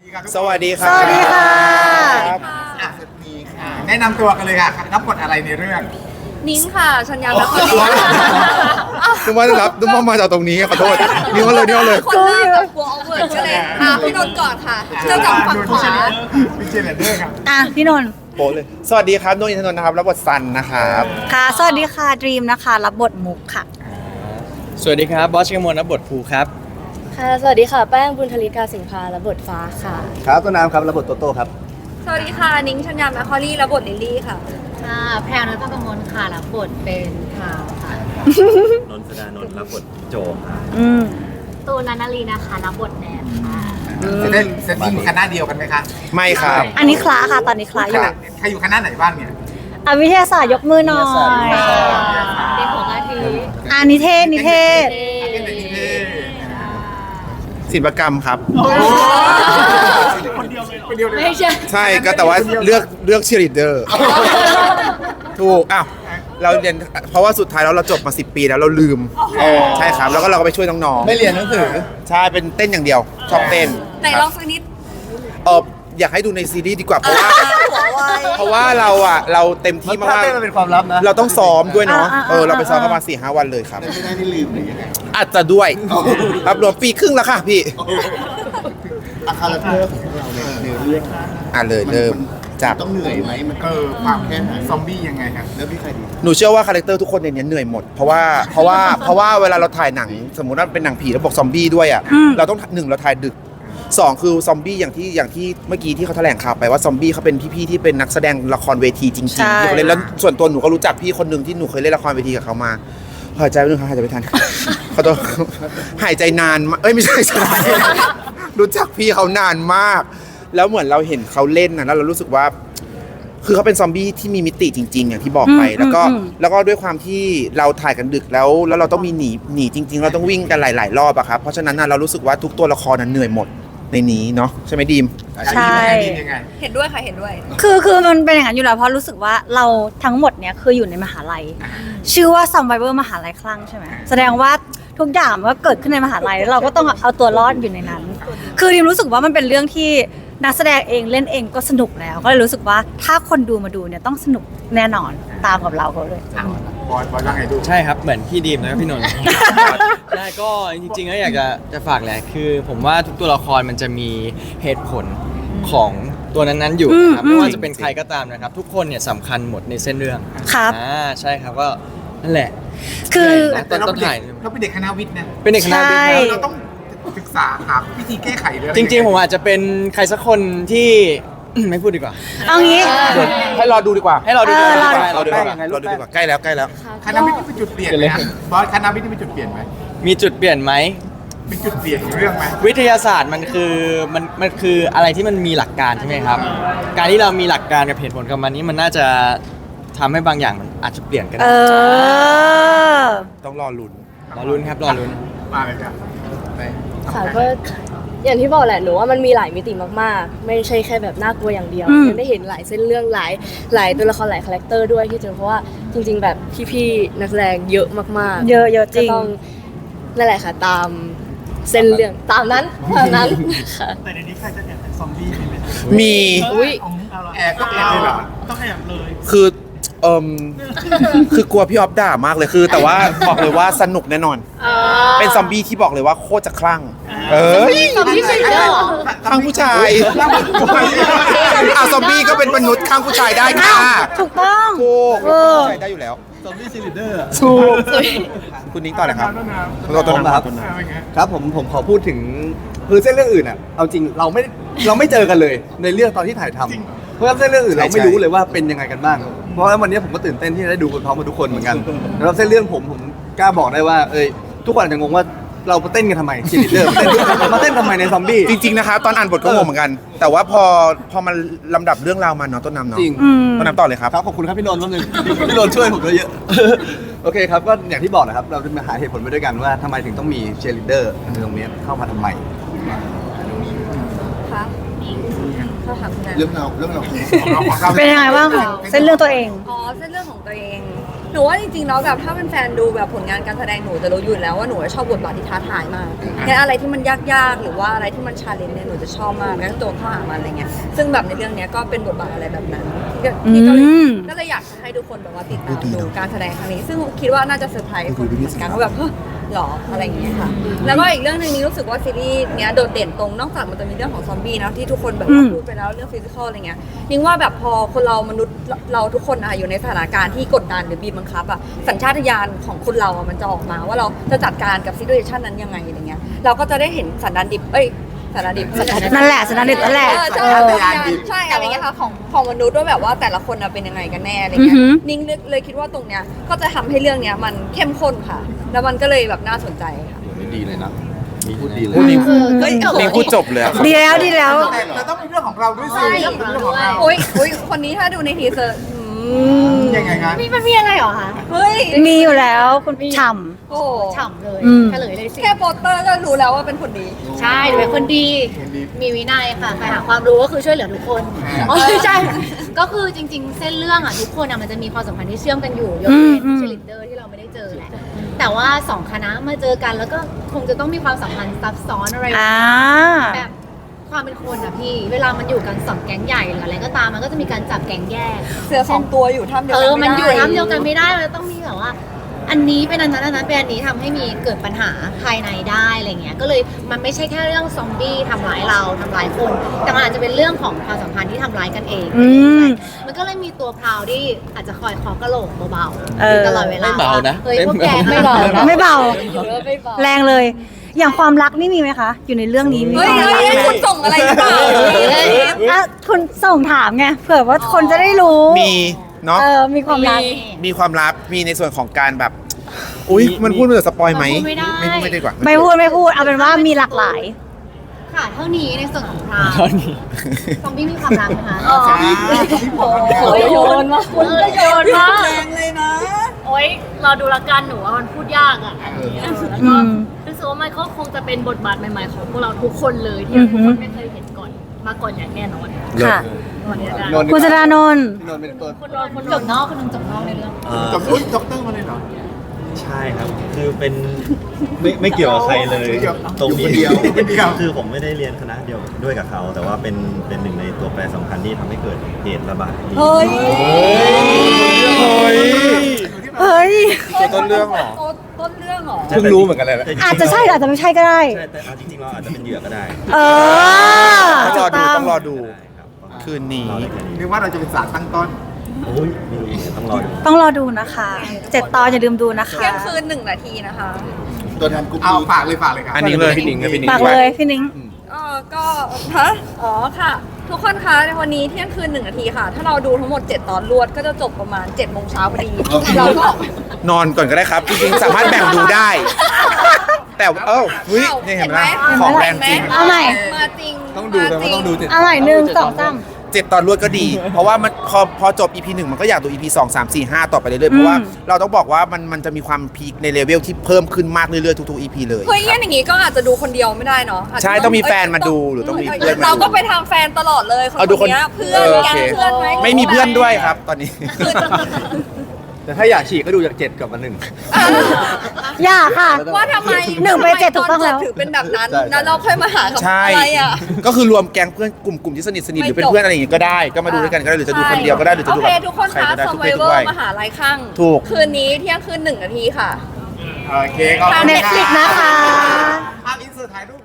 สวัสดีครับ สวัสดีค่ะรับอะมีค่ะแนะนำตัวกันเลยค่ะรับบทอะไรในเรื่อง นิ้งค่ะชัญญาและคนนึกว่ารับนึกว่ามาจากตรงนี้ขอโทษนี่ว่าเลยนี่ว่าเลย คนแรกกับกลัวโอเวอร์ก็เลยอะพี่นนท์ก่อนค่ะ เจ้าจากฝั่งขวาพิเชษเดอร์ครับอะพี่นนท์โปะเลย สวัสดีครับนนท์อินทนนท์นะครับ รับบทซันนะครับ ค่ะ สวัสดีค่ะดรีมนะคะ รับบทมุกค่ะ สวัสดีครับบอสกมลรับบทภูครับ ค่ะ สวัสดีค่ะ แป้งบุญธลิตกาสิงพาและบทฟ้าค่ะ ครับต้นน้ำครับระบบโตโต้ครับ สวัสดีค่ะนิ้งชัญญาแมคคอรี่และบทลิลลี่ค่ะ ค่ะแพรวนัทกมลค่ะรับบทเป็นพราวค่ะ นนทดานนท์รับบทโจครับอืมตูนนันนารีนะคะรับบทแนนค่ะจะได้เซตติ้งคณะเดียวกันไหมคะไม่ครับอันนี้คล้าค่ะ ตอนนี้คล้าอคยู่ณะใครอยู่คณะไหนบ้างเนี่ยอะวิทยาศาสตร์ยกมือหน่อยเด็กของอาทิอ่านิเทศนิเทศอาเทศไหนนิเทศ ศิลปกรรมครับ คนเดียวเลยคนเดียวเลยไม่ใช่ใช่ก็แต่ว่าเลือกเลือกเชียร์ลีดเดอร์ถูกอ้าวเราเรียนเพราะว่าสุดท้ายแล้วเราจบมา 10 ปีแล้วเราลืมใช่ครับ แล้วก็เราก็ไปช่วยน้องๆไม่เรียนหนังสือใช่เป็นเต้นอย่างเดียวชอบเต้นไหนลองสักนิด เอออยากให้ดูในซีรีส์ดีกว่าเพราะว่า เพราะว่าเราอะเราเต็มที่ถ้ามากเต้นมันเป็นความลับนะๆเราต้องซ้อมด้วยเนาะอ่าๆๆ เออเราไปซ้อมกันมาสี่ห้าวันเลยครับ ไม่ได้ที่ลืมหรือยังไงอาจจะด้วยรับรวมปีครึ่งแล้วค่ะพี่ อาคาแรคเตอร์ของเราเนี่ยในเรื่องอะเลยเริ่มจาก ต้องเหนื่อยไหมมันเออความแค่ไหนซอมบี้ยังไงครับเริ่มที่ใครดีหนูเชื่อว่าคาแรคเตอร์ทุกคนในนี้เหนื่อยหมด เพราะว่าเพราะว่าเพราะว่าเวลาเราถ่ายหนัง สมมุติว่าเป็นหนังผีแล้วบอกซอมบี้ด้วยอะเราต้องหนึ่งเราถ่ายดึก สองคือซอมบี้อย่างที่อย่างที่เมื่อกี้ที่เขาแถลงข่าวไปว่าซอมบี้เขาเป็นพี่ๆที่เป็นนักแสดงละครเวทีจริงๆใช่ที่เขาเล่นแล้วส่วนตัวหนูก็รู้จักพี่คนหนึ่งที่หนูเคยเล่นละครเวทีกับเขามาหายใจไม่ทันหายใจไม่ทันขอโทษหายใจนานมากเอ้ยไม่ใช่ใช่รู้จักพี่เขานานมาก แล้วเหมือนเราเห็นเขาเล่นนะแล้วเรารู้สึกว่า คือเขาเป็นซอมบี้ที่มีมิติจริง ๆ อย่างที่บอกไปอืมแล้วก็อืมแล้วก็ด้วยความที่เราถ่ายกันดึกแล้ว แล้วเราต้องมีหนีหนีจริง ๆ เราต้องวิ่งกันหลาย ๆ รอบอะครับเพราะฉะนั้นน่ะเรารู้สึกว่าทุกตัวละครนั้นเหนื่อยหมด ในนี้เนาะใช่ไหมดีมใช่ ยังไงเห็นด้วยค่ะเห็นด้วย คือคือมันเป็นอย่างนั้นอยู่แล้วเพราะรู้สึกว่าเราทั้งหมดเนี่ยคืออยู่ในมหาลัย ชื่อว่า Survivor มหาลัยคลั่งใช่ไหมแสดงว่าทุกอย่างมันก็เกิดขึ้นในมหาลัยแล้วเราก็ต้องเอาตัวรอดอยู่ในนั้น คือดิมรู้สึกว่ามันเป็นเรื่องที่ นักแสดงเองเล่นเองก็สนุกแล้ว ก็เลยรู้สึกว่าถ้าคนดูมาดูเนี่ยต้องสนุกแน่นอนตามกับเราเขาเลยบอยบอยว่าไงดูใช่ครับเหมือนพี่ดีมแล้วก็พี่นนท์ ใช่ก็จริงๆก็อยากจะจะฝากแหละคือ ผมว่าทุกตัวละครมันจะมีเหตุผลของตัวนั้นๆอยู่นะครับอืมไม่ว่าจะเป็นใครก็ตามนะครับ ทุกคนเนี่ยสำคัญหมดในเส้นเรื่องครับ อ่าใช่ครับก็นั่นแหละคือเหนื่อยนะตอนต้นถ่ายเราเป็นเด็กคณะวิทย์นะเป็นเด็กคณะวิทย์ใช่ครับเราต้อง ศึกษาหาวิธีแก้ไขหรืออะไจริงๆ ผมอาจจะเป็นใครสักคนที่ ไม่พูดดีกว่า เอางี้ ให้รอดูดีกว่า ให้เราดูเออ ดีกว่าเราดูดีกให้ว่าเราดูเราดูดีกว่าใกล้แล้วใกล้แล้ว คณะวิทย์นี่เป็นจุดเปลี่ยนไหมครับบอยคณะวิทย์นี่เป็นจุดเปลี่ยนไหมมีจุดเปลี่ยนไหม เป็นจุดเปลี่ยนของเรื่องไหม วิทยาศาสตร์มันคือมันมันคืออะไรที่มันมีหลักการใช่ไหมครับ การที่เรามีหลักการกับเหตุผลกับมันนี้มันน่าจะทำให้บางอย่างมันอาจจะเปลี่ยนก็เอได้อต้องรอลุ้นรอลุ้นครับรอลุ้นมาเลยครับ ค่ะก็อย่างที่บอกแหละหนูว่ามันมีหลายมิติมากๆ ไม่ใช่แค่แบบน่ากลัวอย่างเดียวอืม ยังได้เห็นหลายเส้นเรื่องหลายหลายตัวละครหลายคาแรคเตอร์ด้วยที่เจอเพราะว่าจริง ๆ แบบพี่ๆนักแสดงเยอะมากๆเยอะเยอะจก็ริง ต้องนั่นแหละค่ะตามเส้นเรื่องตามนั้นตามนั้นค่ะมี อุ้ยแอบก็แอบเลยเหรอคือ เอิมคือกลัวพี่ออฟด่ามากเลยคือ แต่ว่าบอกเลยว่าสนุกแน่นอน เป็นซอมบี้ที่บอกเลยว่าโคตรจะคลั่ง เอ้ยซอมบี้เซนเตอร์ข้างผู้ชายอะซอมบี้ก็เป็นมนุษย์ข้างผู้ชายได้ค่ะถูกต้องถูกเออผู้ชายได้อยู่แล้วซอมบี้ซีลิเดอร์ถูกคุณนิ้งต่อเลยครับเราตัวผมนั้นครับตัวนั้นครับผมผมขอพูดถึงคือเส้นเรื่องอื่นอะเอาจริงเราไม่เราไม่เจอกันเลยในเรื่องตอนที่ถ่ายทำเพราะฉะนั้นเส้นเรื่องอื่นเราไม่รู้เลยว่าเป็นยังไงกันบ้าง เพราะว่าวันนี้ผมก็ตื่นเต้นที่จะได้ดูพร้อมกับทุกคนเหมือนกันแล้วเส้นเรื่องผมผมกล้าบอกได้ว่าเอ้ยทุกคนอาจจะงงว่าเราเต้นกันทำไมชีลิเดอร์มาเต้นทำไมในซอมบี้จริงๆนะคะ ตอนอ่านบทก็งงเหมือนกัน แต่ว่าพอพอมันลำดับเรื่องราวมาเนาะต้นน้ำเนาะจริงอืมต้นน้ำต่อเลยครับครับขอบคุณครับพี่นนท์แป๊บนึงพี่นนท์ช่วยผมเยอะๆโอเคครับก็อย่างที่บอกนะครับ เราจะมาหาเหตุผลไปด้วยกันว่าทำไมถึงต้องมีเชลิเดอร์ในตรงนี้เข้ามาทำไมค่ะเขา ถามคุณแม่เรื่องเราเรื่องเราของเราของเราเป็นยังไงบ้างคะเส้นเรื่องตัวเอง อ๋อเส้นเรื่องของตัวเอง หนูว่าจริงๆแล้วแบบถ้าเป็นแฟนดูแบบผลงานการแสดงหนูจะรู้อยู่แล้วว่าหนูชอบบทบาทที่ท้าทายมากแค่อะไรที่มันยากๆ หรือว่าอะไรที่มันชาเลนจ์เนี่ยหนูจะชอบมากแล้วก็โจนเข้าหามันอะไรเงี้ย ซึ่งแบบในเรื่องเนี้ยก็เป็นบทบาทอะไรแบบนั้นที่ก็ที่ก็เลยอืม ก็เลยอยากให้ทุกคนแบบว่าติดตามดูการแสดงครั้งนี้ ซึ่งคิดว่าน่าจะเซอร์ไพรส์คนเหมือนกันว่าแบบเฮ้ย หรออะไรอย่างเงี้ยค่ะแล้วก็อีกเรื่องหนึ่งนี้รู้สึกว่าซีรีส์เนี้ยโดดเด่นตรงนอกจากมันจะมีเรื่องของซอมบี้นะที่ทุกคนแบบว่าอืมพูดไปแล้วเรื่องฟิสิกอลอะไรเงี้ยยิ่งว่าแบบพอคนเรามนุษย์เราเราทุกคนอะอยู่ในสถานการณ์ที่กดดันหรือบีบบังคับอะสัญชาตญาณของคนเราอะมันจะออกมา ว่าเราจะจัดการกับซีดูเอชันนั้นยังไงอะไรเงี้ยเราก็จะได้เห็นสันดานดิบเอ้ย สันดานดิบนั่นแหละสันดานดิบนั่นแหละเออใช่เออใช่อะไรเงี้ยค่ะของของมนุษย์ว่าแบบว่าแต่ละคนอะเป็นยังไงกันแน่อะไรอือเงี้หืยอนิ้งเลยเลยคิดว่าตรงเนี้ยก็จะทำให้เรื่องเนี้ยมันเข้มข้นค่ะ แล้วมันก็เลยแบบน่าสนใจค่ะนี่ดีเลยนะมีพูดดีเลยพูดนี้เฮ้ยนี่พูดจบเลยอะดีแล้วดีแล้วแต่เราต้องมีเรื่องของเราด้วยสิเรื่องของเราโอ้ยโอ้ยคนนี้ถ้าดูในทีเซอร์อื มยังไงครับมีมันมีอะไรเหรอคะเฮ้ย มีอยู่แล้วคุณฉ่ โอ้ฉ่ำเลยอืมเฉลยเลยสิแค่โปสเตอร์ก็รู้แล้วว่าเป็นคนดี ใช่หนูเป็นคนดีมีวินัยค่ะใครหาความรู้ก็คือช่วยเหลือทุกคนอ๋อใช่ ก็คือจริง ๆ เส้นเรื่องอะทุกคนอะมันจะมีความสัมพันธ์ที่เชื่อมกันอยู่ยกอืมเว้นอืมเชลิดเดอร์ที่เราไม่ได้เจอแหละแต่ว่าสองคณะมาเจอกันแล้วก็คงจะต้องมีความสัมพันธ์ซับซ้อนอะไรำอ่า แบบ ความเป็นคนอะพี่ เวลามันอยู่กันสองแก๊งใหญ่หรืออะไรก็ตามมันก็จะมีการจับแก๊งแยกเสือสองตัวอยู่ท่ามเดียวเอกันอมันอยู่ไได้น้ำเดียวกันไม่ได้มันต้องมีแบบว่า อันนี้เป็นอันนั้นอันนั้นเป็นอันนี้ทำให้มีเกิดปัญหาภายในได้อะไรเงี้ยก็เลยมันไม่ใช่แค่เรื่องซอมบี้ทำร้ายเราทำร้ายคน แต่มันอาจจะเป็นเรื่องของความสัมพันธ์ที่ทำร้ายกันเอง อืม มันก็เลยมีตัวพราวที่อาจจะคอยเคอกระโหลกเบาเออๆตลอดเวลาไม่เบานะ เฮ้ยไม่พวกแกเบาไม่เบานะไม่เบาเออไม่เบาแรงเลย อย่างความรักนี่มีไหมคะ อยู่ในเรื่องนี้มีเฮ้ยความรักเฮ้ยไหมคุณส่งอะไรหรือเปล่าอะคุณส่งถามไงเผื่อว่าคนจะได้รู้มีเนาะเออมีความรัก มีความลับมีในส่วนของการแบบ อุ้ยมันพูดเหมือนสปอยไหมพูดไม่ได้ ไม่ไม่ได้ดีกว่าไม่พูดไม่พูดเอาเป็นว่ามีหลากหลาย ค่ะเท่านี้ในส่วนของพราวตอนนี้ซอมบี้มีความรักไหมคะอ๋อ โอ้ยโยนมาคุณก็โยนมาแรงเลยนะ โอ๊ยรอดูละกันหนูว่ามันพูดยากอะอันนี้แล้วอืก็มรู้ สึกว่ามันก็คงจะเป็นบทบาทใหม่ๆของพวกเราทุกคนเลยที่อือฮึทุกคนไม่เคยเห็นก่อนมาก่อนอย่างแน่นอนค่ะวันนี้นะนนท์คุณสดานนท์ นนท์เป็นตัวคุณรอคุณจบนอกคนหนึงจบนอกในเรื่องเอ่อกับอุ้ยด็อกเตอร์มาเลยเหรอ ใช่ครับ คือเป็นไม่ไม่เกี่ยวกับใครเลยไม่เกี่ยวตรงนี้อยู่คนเดียว คือผมไม่ได้เรียนคณะเดียวด้วยกับเขา แต่ว่าเป็นเป็นหนึ่งในตัวแปรสำคัญที่ทำให้เกิดเหตุระบาดนี้เฮ้ย เฮ้ย เฮ้ยตัวต้นเรื่องเหรอต้นต้นเรื่องเหรอ เพิ่งรู้เหมือนกันเลยนะแต่ริงๆอาจจะใช่หรืออาจจะไม่ใช่ก็ได้ ใช่แต่เอาจริงๆเราอาจจะเป็นเหยื่อก็ได้เออต้องรอดูถูกต้องรอดู ได้ครับคืนนี้รอได้แค่นี้ นึกว่าเราจะเป็นสารตั้งต้น โอ้ยไม่รู้เหมือนกันต้องรอดูต้องรอดูนะคะเจ็ดตอนอย่าลืมดูนะคะ เที่ยงคืนหนึ่งนาทีนะคะตัวแทนกรุ๊ปเอาฝากเลยฝากเลยครับ อันนี้เลย พี่หนิงกับพี่หนิงฝากเลยพี่นิ้ง เออก็ฮะอ๋อค่ะ ทุกคนคะในวันนี้เที่ยงคืนหนึ่งนาทีค่ะ ถ้าเราดูทั้งหมด 7 ตอนรวดก็จะจบประมาณ7จ็ดโมงเช้าพอดี เราก็ นอนก่อนก็ได้ครับจริงๆสามารถแบ่งดูได้ แต่เอ้าเฮ้ยนี่เห็นไหมของแรงจริงเอาใหม่ มาจริงต้องดูแต่มาจว่าริต้องดูเจ็ดเอาใหม่หนึ่งสองสาม เจ็ดตอนรวดก็ดี เพราะว่ามันพอพอจบ EP หนึ่งมันก็อยากดู EP สองสามสี่ห้าต่อไปเรื่อยๆเพราะว่าอืมเราต้องบอกว่ามันมันจะมีความพีคในเลเวลที่เพิ่มขึ้นมากเรื่อยๆทุกๆ EP เลยเฮ้ยงั้นอย่างงี้ก็อาจจะดูคนเดียวไม่ได้เนาะาจจะใช่ต้องมีแฟนมาดูหรือต้องมีเพื่อนมาดูเราก็ไปทางแฟนตลอดเลยคนเอาดูคนเนี้ยเพื่อนเออโอแก๊งเค เพื่อนไหมไม่มีเพื่อนด้วยครับ ตอนนี้ แต่ถ้าอยากฉีกก็ดูจากเจ็ดกลับมาหนึ่งอะอย่าค่ะ ว่าทำไมหนึ่งไปเจ็ดถูกต้องแล้ว ทำไมนจบถือเป็นแบบนั้นใช่ใช่แล้วเราค่อยมาหากับใช่ อะไรอะ ก็คือรวมแก๊งเพื่อนกลุ่มกลุ่มที่สนิทสนิทหรือเป็นไม่จบเพื่อนอะไรอย่างงี้ก็ได้ ก็มาดูด้วยกันก็ได้หรือจะดูคนเดียวก็ได้หรือจะดูโอกัเคบทุกคนใครคะก็ได้ s ทุ u ก r เพ v ศ i ทุก v a วั l ยมหาลัยข้างถูก คืนนี้เที่ยงคืนหนึ่งนาทีค่ะ โอเคขอบคุณ Netflix นะคะ ภาพอินเสิร์ตถ่ายรูป